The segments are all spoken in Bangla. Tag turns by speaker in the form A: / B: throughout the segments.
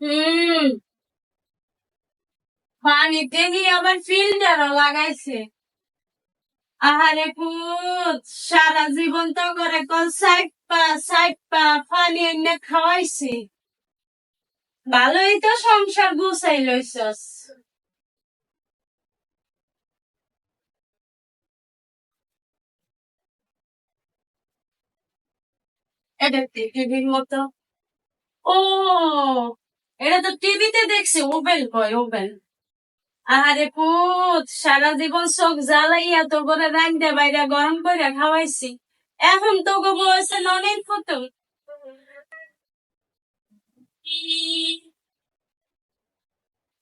A: হুম। পানি দেখি আবার ফিল্টারও লাগাইছে। আহারে পুত, সারা জীবন তো করে কল সাইপা সাইপা পানি এনে খাওয়াইছি। ভালোই তো সংসার গুছাই লইছস। এটা টিভির মতো। ও এটা তো টিভিতে দেখছি, ওবেল কয় ওবেল। আরে পুত, সারা জীবন চোখ জ্বালাইয়া তোর করে রান্দে বাইরে গরম করে খাওয়াইছি। এখন তো গো বয়সে ননের ফুতুল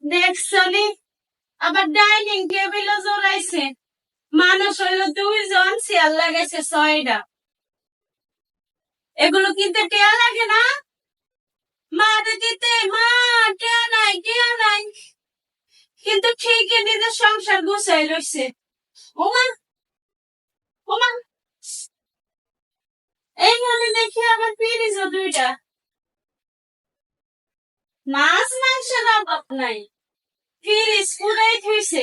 A: দেখছনি আবার ডাইনিং টেবিলও জোড়াইছে। মানুষ হইল দুইজন, চেয়ার লাগাইছে ছয়টা এগুলো কিনতে টেয়া লাগে না? মারে মা নাই নাই কিন্তু ঠিকই নিজের সংসার গুছাই ওমা এইখানে দেখি পিরিজ দুইটা। মাছ, মাংসের নাই। ফিরিজ পুরাই থইছে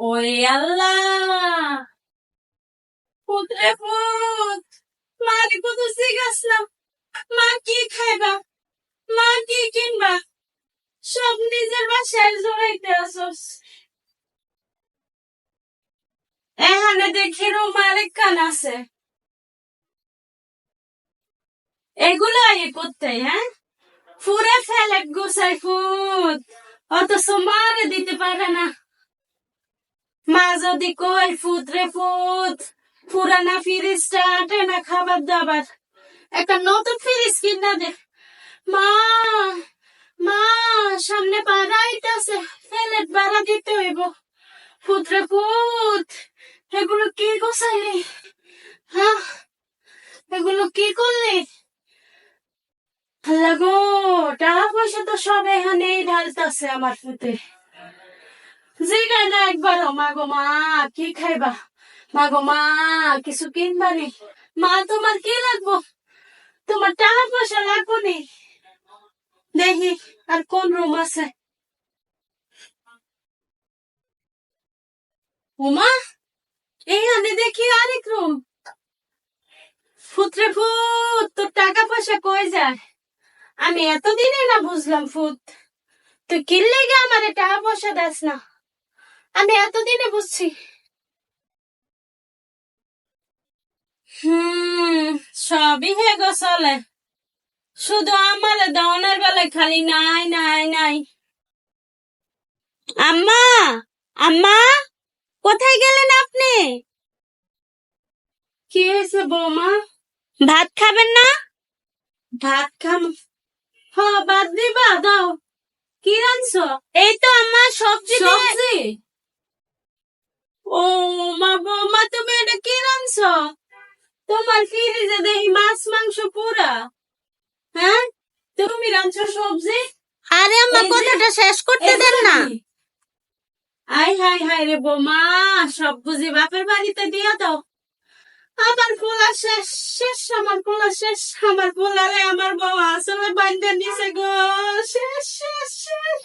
A: ওরে আল্লাহ! পুত্রে পুত! মারে কত জিজ্ঞাসলাম মা, কি খাইবা? মা, কি কিনবা? সব নিজের বাসায় জড়াইতে আসস এখানে দেখি রুমাল কান আছে। এগুলো আই করতে হ্যাঁ? ফুরে ফেলে গুছাই ফুট অথচ মারে দিতে পারে না। মা যদি কই ফুট রে ফুট পুরানা ফ্রিজটা আটে না খাবার দাবার। একটা নতুন ফ্রিজ কিনা দে। মা মা, সামনে বাড়া আইতাছে ফেলেট বাড়া দিতে হইব। ফুট রে ফুট এগুলো কি গোছাইলি হ্যাঁ এগুলো কি করলি? আল্লাহ গো, টাকা পয়সা তো সব এখানেই ঢালতাছে আমার ফুতে জিগা না একবার মা গো মা, কি খাইবা? মা গো মা, কিছু কিনবানি মা, তোমার কি লাগবো? তোমার টাকা পয়সা লাগবো নি? দেখি, আর কোন রুম আছে? উমা, এইখানে দেখি আরেক রুম ফুতরে ফুত, তোর টাকা পয়সা কই যায়? আমি এতদিনে না বুঝলাম ফুত। তুই কিনলে গে আমার টাকা পয়সা দাস না। আমি এতদিনে বুঝছি। হুম সবই হে গো চলে। শুধু আমার দনের বেলায় খালি নাই নাই নাই। আম্মা আম্মা কোথায় গেলেন আপনি? কি হয়েছে বৌমা? ভাত খাবেন না? ভাত খাম। হ ভাত দিবা দাও। কি রাঁধছো? এই তো আম্মা সবজি সবজি? ও মা বৌমা তুমি এটা কি রাঁধছো? তোমার ফ্রিজে দেখি মাছ মাংস পুরা? হ্যাঁ? তুমি রাঁধছো সবজি?
B: আরে আম্মা কথাটা শেষ করতে দেন না।
A: আই হাই হাই রে বোমা সব বুঝি বাপের বাড়িতে দিয়ে দাও আমার পোলা শেষ শেষ আমার পোলা শেষ আমার পোলা রে আমার বউ আসলে বান্ধা নিছে গো। শেষ শেষ শেষ।